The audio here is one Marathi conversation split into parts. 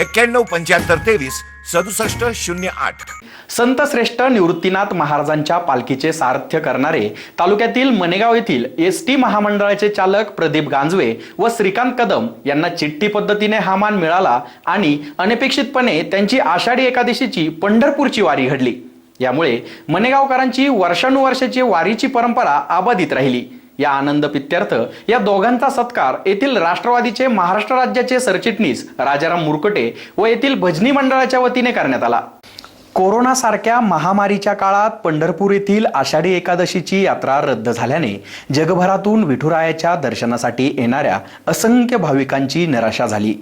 एक्क्याण्णव पंच्याहत्तर तेवीस सदुसष्ट शून्य आठ. संत श्रेष्ठ निवृत्तीनाथ महाराजांच्या पालखीचे सारथ्य करणारे तालुक्यातील मनेगाव येथील एस टी महामंडळाचे चालक प्रदीप गांजवे व श्रीकांत कदम यांना चिठ्ठी पद्धतीने हा मान मिळाला आणि अनपेक्षितपणे त्यांची आषाढी एकादशीची पंढरपूरची वारी घडली. यामुळे मनेगावकरांची वर्षानुवर्षाची वारीची परंपरा अबाधित राहिली. या आनंद पित्यार्थ या दोघांचा सत्कार येथील राष्ट्रवादीचे महाराष्ट्र राज्याचे सरचिटणीस राजाराम मुरकटे व येथील भजनी मंडळाच्या वतीने करण्यात आला. कोरोना सारख्या महामारीच्या काळात पंढरपूर येथील आषाढी एकादशीची यात्रा रद्द झाल्याने जगभरातून विठुरायाच्या दर्शनासाठी येणाऱ्या असंख्य भाविकांची निराशा झाली.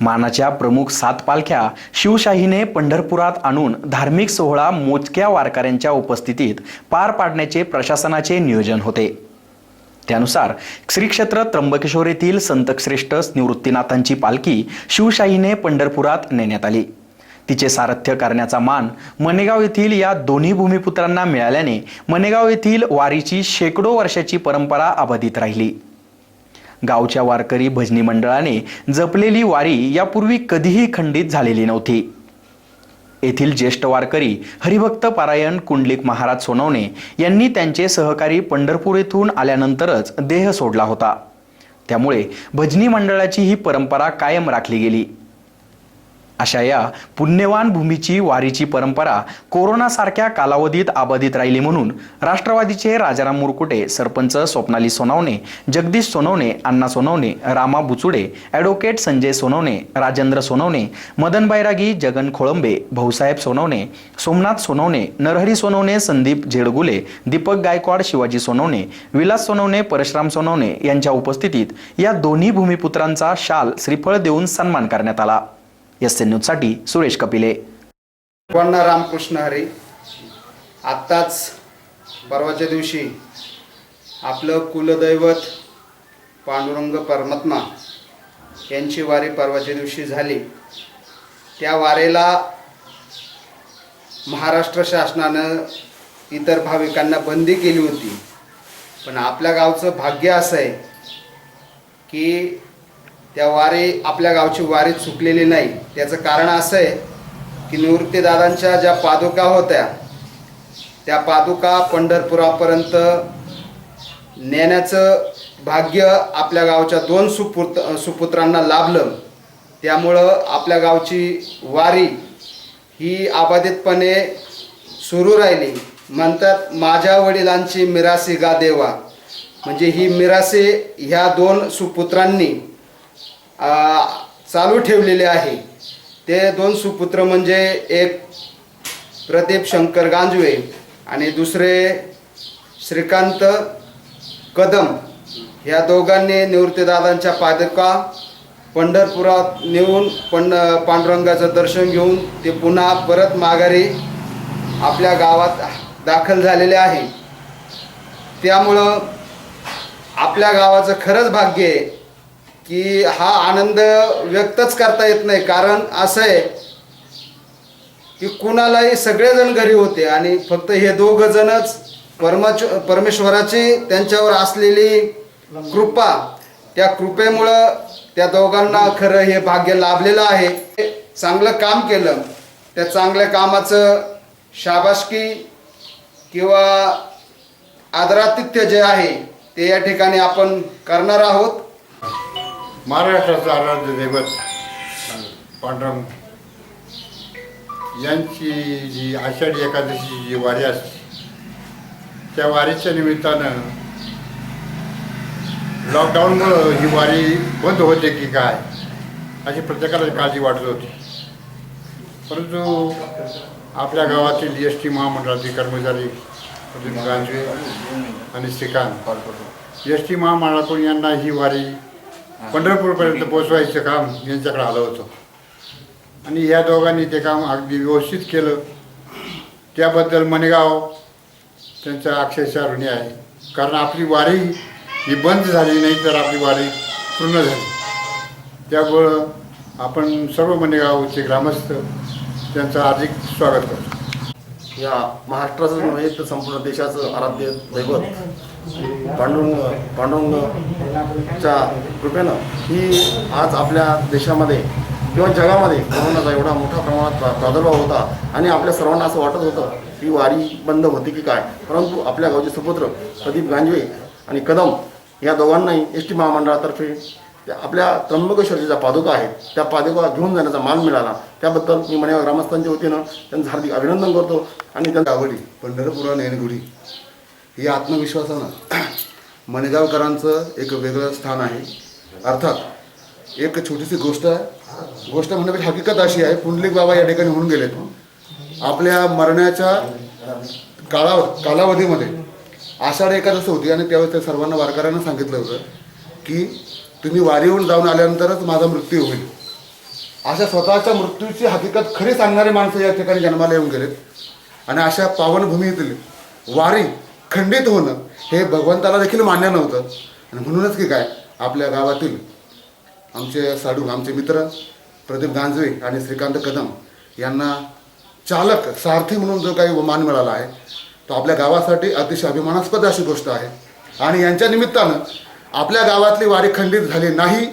मानाच्या प्रमुख सात पालख्या शिवशाहीने पंढरपुरात आणून धार्मिक सोहळा मोजक्या वारकऱ्यांच्या उपस्थितीत पार पाडण्याचे प्रशासनाचे नियोजन होते. त्यानुसार श्रीक्षेत्र त्र्यंबकेश्वर येथील संतश्रेष्ठ निवृत्तीनाथांची पालखी शिवशाहीने पंढरपुरात नेण्यात आली. तिचे सारथ्य करण्याचा मान मनेगाव येथील या दोन्ही भूमिपुत्रांना मिळाल्याने मनेगाव येथील वारीची शेकडो वर्षाची परंपरा अबाधित राहिली. गावच्या वारकरी भजनी मंडळाने जपलेली वारी यापूर्वी कधीही खंडित झालेली नव्हती. येथील ज्येष्ठ वारकरी हरिभक्त पारायण कुंडलिक महाराज सोनवणे यांनी त्यांचे सहकारी पंढरपूर येथून आल्यानंतरच देह सोडला होता. त्यामुळे भजनी मंडळाची ही परंपरा कायम राखली गेली. अशा या पुण्यवान भूमीची वारीची परंपरा कोरोनासारख्या कालावधीत अबाधित राहिली म्हणून राष्ट्रवादीचे राजाराम मुरकुटे सरपंच स्वप्नाली सोनवणे जगदीश सोनवणे अण्णा सोनवणे रामा बुचुडे ॲडव्होकेट संजय सोनवणे राजेंद्र सोनवणे मदन बैरागी जगन खोळंबे भाऊसाहेब सोनवणे सोमनाथ सोनवणे नरहरी सोनवणे संदीप झेडगुले दीपक गायकवाड शिवाजी सोनवणे विलास सोनवणे परशुराम सोनवणे यांच्या उपस्थितीत या दोन्ही भूमिपुत्रांचा शाल श्रीफळ देऊन सन्मान करण्यात आला. एस एन न्यूजसाठी सुरेश कपिले. सर्वांना रामकृष्ण हरी आत्ताच परवाच्या दिवशी आपलं कुलदैवत पांडुरंग परमात्मा यांची वारी परवाच्या दिवशी झाली. त्या वारेला महाराष्ट्र शासनानं इतर भाविकांना बंदी केली होती. पण आपल्या गावचं भाग्य असं आहे की त्या वारी आपल्या गावची वारी चुकलेली नाही. त्याचं कारण असं आहे की निवृत्तीदादांच्या ज्या पादुका होत्या त्या पादुका पंढरपुरापर्यंत नेण्याचं भाग्य आपल्या गावच्या दोन सुपुत सुपुत्रांना लाभलं. त्यामुळं आपल्या गावची वारी ही अबाधितपणे सुरू राहिली. म्हणतात माझ्या वडिलांची मिरासी गा देवा. म्हणजे ही मिरासी ह्या दोन सुपुत्रांनी चालू ठेवलेले आहे. ते दोन सुपुत्र म्हणजे एक प्रदीप शंकर गांजवे आणि दुसरे श्रीकांत कदम. ह्या दोघांनी निवृत्तीदादांच्या पादका पंढरपुरात नेऊन पंड पांडुरंगाचं दर्शन घेऊन ते पुन्हा परत माघारी आपल्या गावात दाखल झालेले आहे. त्यामुळं आपल्या गावाचं खरंच भाग्य आहे. की हा आनंद व्यक्तच करता येत नाही. कारण असं आहे की कुणालाही सगळेजण घरी होते आणि फक्त हे दोघ जणच परमाच परमेश्वराची त्यांच्यावर असलेली कृपा त्या कृपेमुळं त्या दोघांना खरं हे भाग्य लाभलेलं आहे. चांगलं काम केलं. त्या चांगल्या कामाचं शाबासकी किंवा आदरातिथ्य जे आहे ते या ठिकाणी आपण करणार आहोत. महाराष्ट्राचं आराध्य दैवत पांडुरंग यांची जी आषाढी एकादशीची जी वारी असते त्या वारीच्या निमित्तानं लॉकडाऊनमुळं ही वारी बंद होते की काय अशी प्रत्येकाला काळजी वाटत होती. परंतु आपल्या गावातील एस टी महामंडळाचे कर्मचारी प्रदीप गांजवे आणि श्रीकांत एस टी महामंडळातून यांना ही वारी पंढरपूरपर्यंत पोचवायचं काम यांच्याकडे आलं होतं. आणि या दोघांनी ते काम अगदी व्यवस्थित केलं. त्याबद्दल मनेगाव त्यांचा अक्षरशः ऋणी आहे. कारण आपली वारी ही बंद झाली नाही तर आपली वारी पूर्ण झाली. त्यामुळं आपण सर्व मनेगावचे ग्रामस्थ त्यांचं हार्दिक स्वागत करतो. या महाराष्ट्राचं नव्हे तर संपूर्ण देशाचं आराध्य दैवत. पांडुरंग पांडुरंगच्या कृपेनं ही आज आपल्या देशामध्ये किंवा जगामध्ये कोरोनाचा एवढा मोठ्या प्रमाणात प्रादुर्भाव होता आणि आपल्या सर्वांना असं वाटत होतं की वारी बंद होती की काय. परंतु आपल्या गावचे सुपुत्र प्रदीप गांजवे आणि कदम या दोघांनाही एस टी महामंडळातर्फे आपल्या त्र्यंबकेश्वरच्या ज्या पादुका आहेत त्या पादुका घेऊन जाण्याचा मान मिळाला. त्याबद्दल मी मनेगाव ग्रामस्थांच्या वतीनं त्यांचं हार्दिक अभिनंदन करतो आणि त्यांना आवडी पंढरपुरा नेनगुडी ही आत्मविश्वासानं. मणेगावकरांचं एक वेगळं स्थान आहे. अर्थात एक छोटीशी गोष्ट गोष्ट म्हणण्यापेक्षा हकीकत अशी आहे पुंडलिक बाबा या ठिकाणी होऊन गेलेत. आपल्या मरण्याच्या काळाव कालावधीमध्ये आषाढ एकादशी होती आणि त्यावेळेस त्या सर्वांना वारकऱ्यांना सांगितलं होतं की तुम्ही वारीहून जाऊन आल्यानंतरच माझा मृत्यू होईल. अशा स्वतःच्या मृत्यूची हकीकत खरी सांगणारे माणसं या ठिकाणी जन्माला येऊन गेलेत. आणि अशा पावनभूमीतील वारी खंडित होणं हे भगवंताला देखील मान्य नव्हतं. आणि म्हणूनच की काय आपल्या गावातील आमचे साडू आमचे मित्र प्रदीप गांजवे आणि श्रीकांत कदम यांना चालक सारथी म्हणून जो काही मान मिळाला आहे तो आपल्या गावासाठी अतिशय अभिमानास्पद अशी गोष्ट आहे. आणि यांच्या निमित्तानं आपल्या गावातली वारी खंडित झाली नाही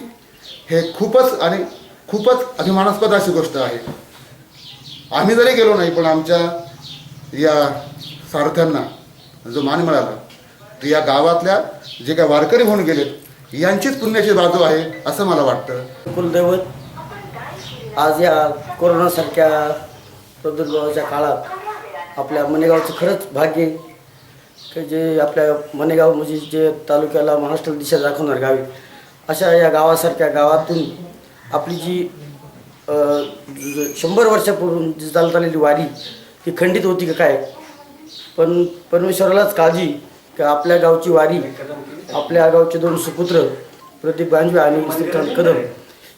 हे खूपच आणि खूपच अभिमानास्पद अशी गोष्ट आहे. आम्ही जरी गेलो नाही पण आमच्या या सारथ्यांना जो मान मिळाला तर या गावातल्या जे काय वारकरी होऊन गेलेत यांचीच पुण्याची बाजू आहे असं मला वाटतं. कुलदैवत आज या कोरोनासारख्या प्रादुर्भावाच्या काळात आपल्या मनेगावचं खरंच भाग्य की जे आपल्या मनेगाव म्हणजे जे तालुक्याला महाराष्ट्र दिशा दाखवणार गावी अशा या गावासारख्या गावातून आपली जी शंभर वर्षापूर्वी जी चालत आलेली वारी ती खंडित होती का काय? पण परमेश्वरालाच काळजी का आपल्या गावची वारी आपल्या गावचे दोन सुपुत्र प्रदीप गांजवे आणि श्रीकांत कदम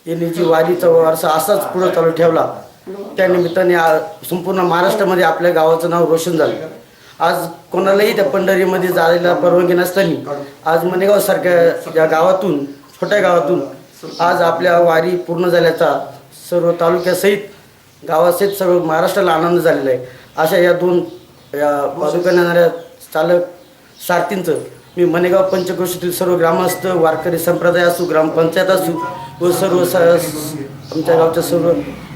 यांनी जी वारीचा वारसा असाच पुढं चालू ठेवला त्यानिमित्ताने संपूर्ण महाराष्ट्रामध्ये आपल्या गावाचं नाव रोशन झालं. आज कोणालाही त्या पंढरीमध्ये जायला परवानगी नसताना आज मनेगावसारख्या या गावातून छोट्या गावातून आज आपल्या वारी पूर्ण झाल्याचा सर्व तालुक्यासहित गावासहित सर्व महाराष्ट्राला आनंद झालेला आहे. अशा या दोन या पादुका चालक सारथींचं. मी मनेगाव पंचक्रोशीतील सर्व ग्रामस्थ वारकरी संप्रदाय असू ग्रामपंचायत असू व सर्व स आमच्या गावच्या सर्व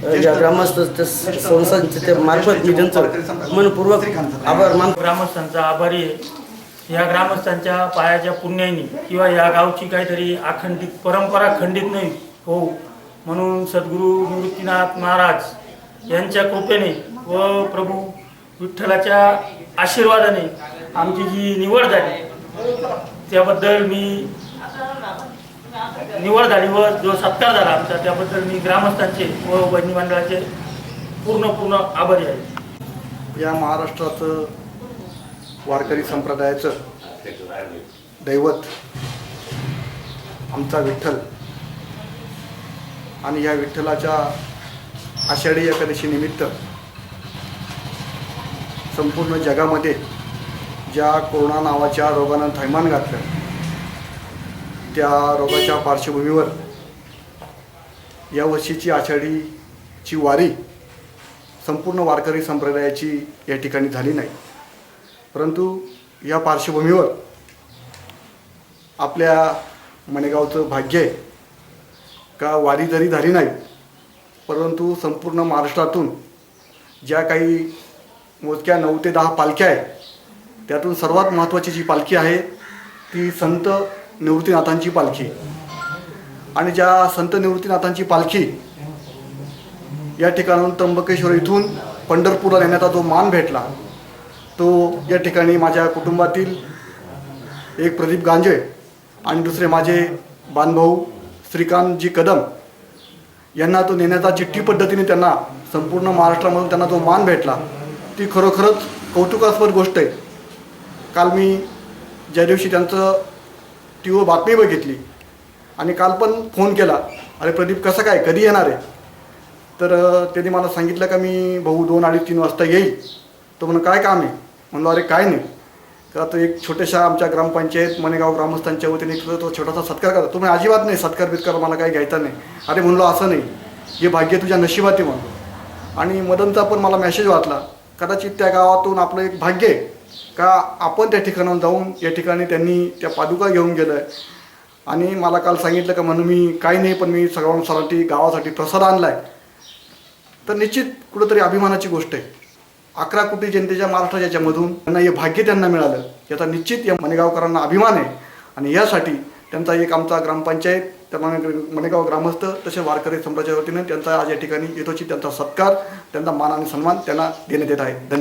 या ज्या ग्रामस्थ त्या संस्थांचे त्या मार्फत मी त्यांचं मनपूर्वक आभार मान ग्रामस्थांचा आभारी आहे. या ग्रामस्थांच्या पायाच्या पुण्याने किंवा या गावची काहीतरी अखंडित परंपरा खंडित नाही हो म्हणून सद्गुरू निवृत्तीनाथ महाराज यांच्या कृपेने व प्रभू विठ्ठलाच्या आशीर्वादाने आमची जी निवड झाली त्याबद्दल मी निवड झाली व जो सत्कार झाला आमचा त्याबद्दल मी ग्रामस्थांचे व बहिणी मंडळाचे पूर्ण पूर्ण आभारी आहे. या महाराष्ट्राचं वारकरी संप्रदायाचं दैवत आमचा विठ्ठल. आणि या विठ्ठलाच्या आषाढी एकादशी निमित्त संपूर्ण जगामध्ये ज्या कोरोना नावाच्या रोगानं थैमान घातलं त्या रोगाच्या पार्श्वभूमीवर यावर्षीची आषाढीची वारी संपूर्ण वारकरी संप्रदायाची या ठिकाणी झाली नाही. परंतु या पार्श्वभूमीवर आपल्या मणेगावचं भाग्य आहे. का वारी जरी झाली नाही परंतु संपूर्ण महाराष्ट्रातून ज्या काही मोजक्या नऊ ते दहा पालख्या आहेत. त्यातून सर्वात महत्त्वाची जी पालखी आहे ती संत निवृत्तीनाथांची पालखी. आणि ज्या संत निवृत्तीनाथांची पालखी या ठिकाणाहून त्र्यंबकेश्वर इथून पंढरपूरला नेण्याचा जो मान भेटला तो या ठिकाणी माझ्या कुटुंबातील एक प्रदीप गांजे आणि दुसरे माझे बांधभाऊ श्रीकांतजी कदम यांना तो नेण्याचा चिठ्ठी पद्धतीने त्यांना संपूर्ण महाराष्ट्रामधून त्यांना तो मान भेटला. ती खरोखरच कौतुकास्पद गोष्ट आहे. काल मी ज्या दिवशी त्यांचं टी व्हीवर बातमी बघितली आणि काल पण फोन केला अरे प्रदीप कसं काय? कधी येणार आहे? तर त्यांनी मला सांगितलं का मी भाऊ दोन अडीच तीन वाजता येईल. तो म्हणून काय काम आहे? म्हणलो अरे काय नाही. तर आता एक छोट्याशा आमच्या ग्रामपंचायत मनेगाव ग्रामस्थांच्या वतीने एक तो छोटासा सत्कार करा तुम्ही अजिबात नाही सत्कार बित्कार मला काही घ्यायचा नाही. अरे म्हणलो असं नाही. हे भाग्य तुझ्या नशिबात आहे म्हणलो. आणि मदनचा पण मला मेसेज वाचला. कदाचित त्या गावातून आपलं एक भाग्य आहे का आपण त्या ठिकाणाहून जाऊन या ठिकाणी त्यांनी त्या पादुका घेऊन गेलं आहे आणि मला काल सांगितलं का म्हणून मी काही नाही पण मी सर्वांसाठी गावासाठी प्रसाद आणला आहे तर निश्चित कुठंतरी अभिमानाची गोष्ट आहे. अकरा कोटी जनतेच्या महाराष्ट्र याच्यामधून त्यांना हे भाग्य त्यांना मिळालं. याचा निश्चित या मनेगावकरांना अभिमान आहे. आणि यासाठी त्यांचा एक आमचा ग्रामपंचायत त्या मणेगाव ग्रामस्थ तसे वारकरी संप्रदायाच्या वतीने त्यांचा आज या ठिकाणी यथोचित त्यांचा सत्कार त्यांचा मान आणि सन्मान त्यांना देण्यात येत आहे. धन्यवाद.